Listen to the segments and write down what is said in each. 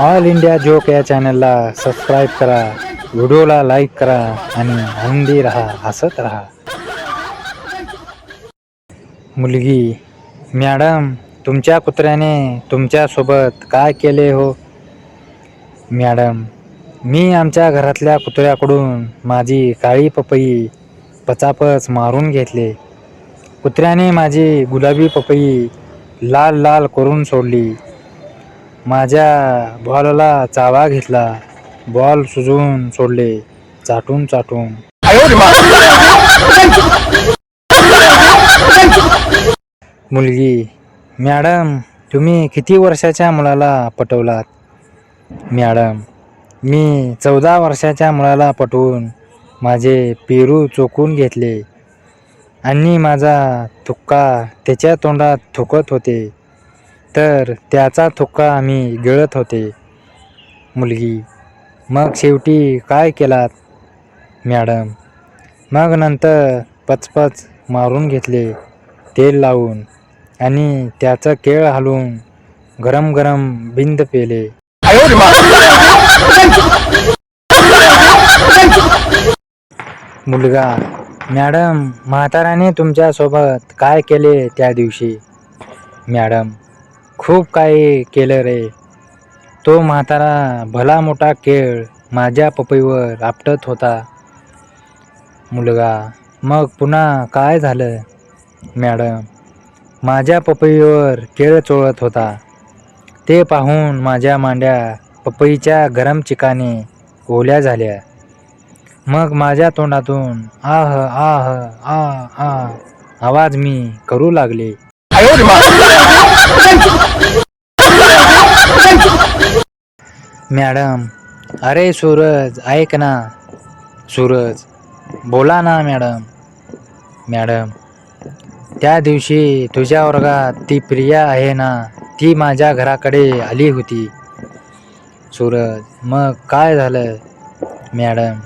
All India joke या चॅनलला subscribe करा. व्हिडिओला लाईक करा आणि आनंदी राहा हसत राहा. मुलगी मॅडम तुमच्या कुत्र्याने तुमच्यासोबत काय केले हो? मॅडम मी आमच्या घरातल्या कुत्र्याकडून माझी काळी पपई पचापच मारून घेतले. कुत्र्याने माझी गुलाबी पपई लाल लाल करून सोडली. माझ्या बॉलला चावा घेतला. बॉल सुजवून सोडले. चाटून चाटून. मुलगी मॅडम तुम्ही किती वर्षाच्या मुलाला पटवलात? मॅडम मी चौदा वर्षाच्या मुलाला पटवून माझे पेरू चोकून घेतले. आणि माझा थुक्का त्याच्या तोंडात थुकत होते. तर त्याचा थुक्का आम्ही गिळत होते. मुलगी मग शेवटी काय केलात? मॅडम मग नंतर पचपच मारून घेतले तेल लावून आणि त्याचं केळ हलवून गरम गरम बिंद पेले. मुलगा मॅडम म्हाताराने तुमच्यासोबत काय केले त्या दिवशी? मॅडम खूप काही केलं रे. तो म्हातारा भला मोठा केळ माझ्या पपईवर आपटत होता. मुलगा मग पुन्हा काय झालं? मॅडम माझ्या पपईवर केळ चोळत होता. ते पाहून माझ्या मांड्या पपईच्या गरम चिकाने ओल्या झाल्या. मग माझ्या तोंडातून आह आह आ आ आवाज मी करू लागले. मॅडम. अरे सूरज ऐक ना. सूरज बोला ना मॅडम. मॅडम त्या दिवशी तुझ्या वर्गात ती प्रिया आहे ना ती माझ्या घराकडे आली होती. सूरज मग काय झालं? मॅडम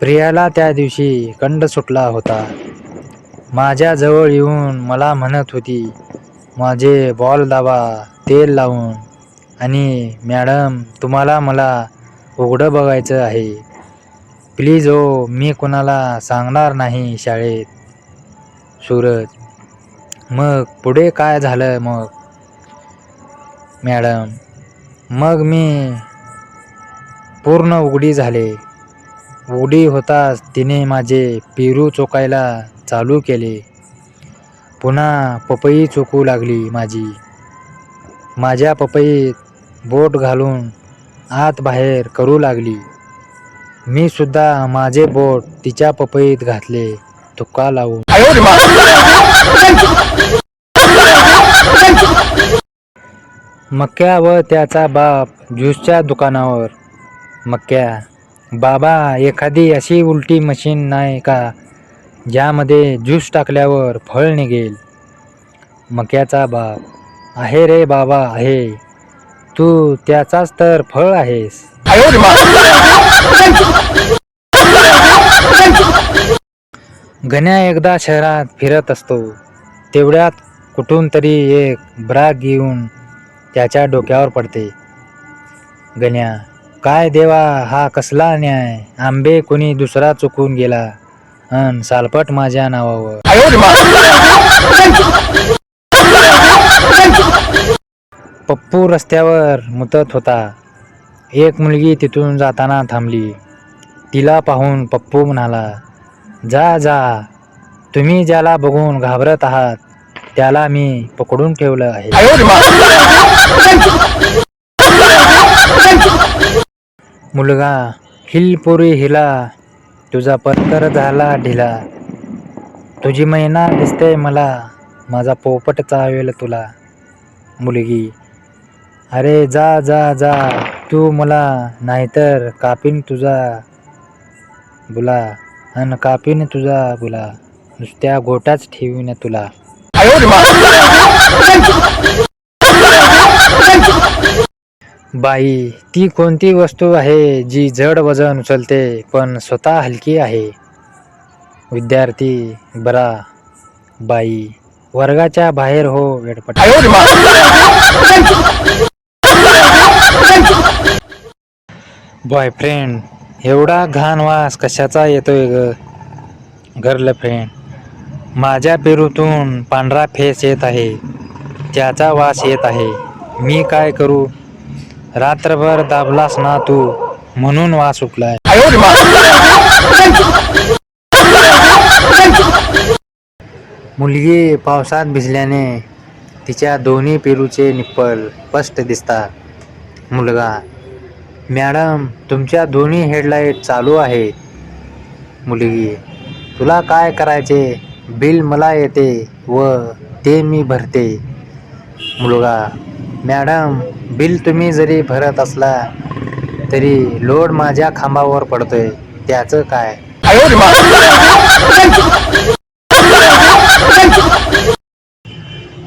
प्रियाला त्या दिवशी कंड सुटला होता. माझ्याजवळ येऊन मला म्हणत होती माझे बॉल दाबा तेल लावून. आणि मॅडम तुम्हाला मला उघडं बघायचं आहे. प्लीज हो मी कोणाला सांगणार नाही शाळेत. सूरज. मग पुढे काय झालं मग? मॅडम मग मी पूर्ण उघडी झाले. उघडी होताच तिने माझे पेरू चोकायला चालू केले. पुन्हा पपई चोकू लागली माझी. माझ्या पपईत बोट घालून आत बाहेर करू लागली. मी सुद्धा माझे बोट तिच्या पपईत घातले तुका लावून. मक्या व त्याचा बाप ज्यूसच्या दुकानावर. मक्या बाबा एखादी अशी उलटी मशीन नाही का ज्यामध्ये ज्यूस टाकल्यावर फळ निघेल? मक्याचा बाप आहे रे बाबा आहे. तू त्याचाच तर फळ आहेस. गण्या एकदा शहरात फिरत असतो. तेवढ्यात कुठून तरी एक ब्राग घेऊन त्याच्या डोक्यावर पडते. गण्या काय देवा हा कसला न्याय? आंबे कोणी दुसरा चुकून गेला. अन सालपट माझ्या नावावर. पप्पू रस्त्यावर मुतत होता. एक मुलगी तिथून जाताना थांबली. तिला पाहून पप्पू म्हणाला जा जा. तुम्ही ज्याला बघून घाबरत आहात त्याला मी पकडून ठेवलं आहे. मुलगा हिलपुरी हिला तुझा पत्कर झाला ढिला. तुझी मैना दिसते मला माझा पोपट चावेल तुला. मुलगी अरे जा जा जा. तू मला नाहीतर कापीन तुझा बुला. अन कापीन तुझा बुला. नुसत्या गोटाच ठेवीन तुला. बाई ती कोणती वस्तू आहे जी जड वजन उचलते पण स्वतः हलकी आहे? विद्यार्थी बरा. बाई वर्गाच्या बाहेर हो वेडपट. बॉयफ्रेंड एवढा घाण वास कशाचा येतोय ग? गर्लफ्रेंड माझ्या पेरूतून पांढरा फेस येत आहे. त्याचा वास येत आहे. मी काय करू? रात्रभर दाबलास ना तू म्हणून वास उठलाय. मुलगी पावसात भिजल्याने तिच्या दोन्ही पेरूचे निप्पल स्पष्ट दिसतात. मुलगा मॅडम तुमच्या दोन्ही हेडलाईट चालू आहेत मुलगी तुला काय करायचे? बिल मला येते व ते मी भरते. मुलगा मॅडम बिल तुम्ही जरी भरत असला तरी लोड माझ्या खांबावर पडतोय. त्याचं काय?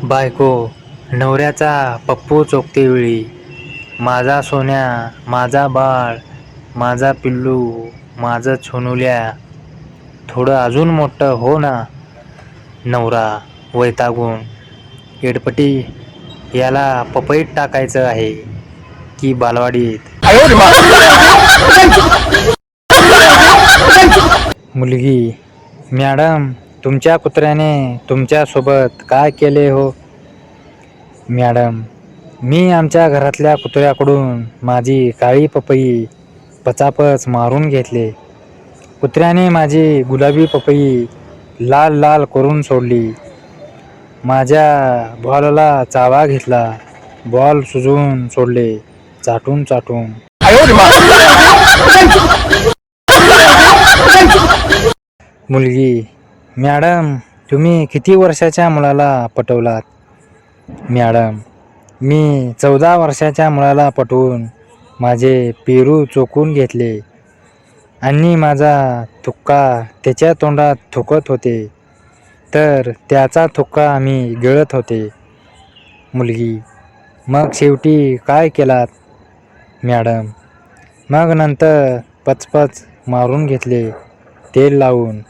बायको नवऱ्याचा पप्पू चोकते वेळी माझा सोन्या माझा बाळ माझा पिल्लू माझं छोनुल्या. थोडं अजून मोठं हो ना नवरा वैतागून. एडपटी याला पपईत टाकायचं आहे की बालवाडीत. मुलगी मॅडम तुमच्या कुत्र्याने तुमच्यासोबत काय केले हो? मॅडम मी आमच्या घरातल्या कुत्र्याकडून माझी काळी पपई पचापच मारून घेतले. कुत्र्याने माझी गुलाबी पपई लाल लाल करून सोडली. माझ्या बॉलला चावा घेतला. बॉल सुजवून सोडले चाटून चाटून. मुलगी मॅडम तुम्ही किती वर्षाच्या मुलाला पटवलात? मॅडम मी चौदा वर्षाच्या मुलाला पटवून माझे पेरू चोकून घेतले. आणि माझा थुक्का त्याच्या तोंडात थुकत होते. तर त्याचा थुक्का आम्ही गिळत होते. मुलगी मग शेवटी काय केलात? मॅडम मग नंतर पचपच मारून घेतले तेल लावून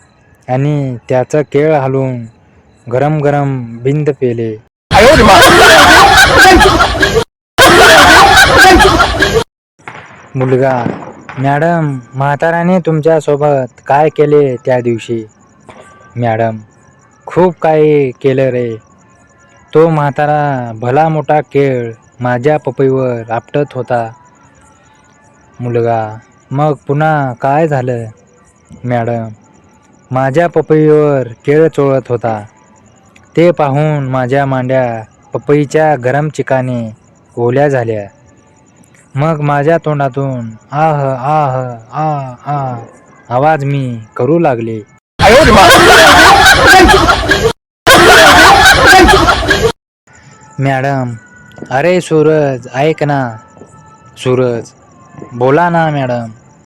आणि त्याचं केळ घालून गरम गरम बिंद पेले. मुलगा मॅडम म्हाताराने तुमच्यासोबत काय केले त्या दिवशी? मॅडम खूप काही केलं रे. तो म्हातारा भला मोठा केळ माझ्या पपईवर आपटत होता. मुलगा मग पुन्हा काय झालं? मॅडम माझ्या पपईवर केळ चोळत होता. ते पाहून माझ्या मांड्या पपईच्या गरम चिकाने ओल्या झाल्या. मग माझ्या तोंडातून आह आह आ आ आवाज मी करू लागले. मॅडम अरे सूरज ऐक ना. सूरज बोला ना मॅडम.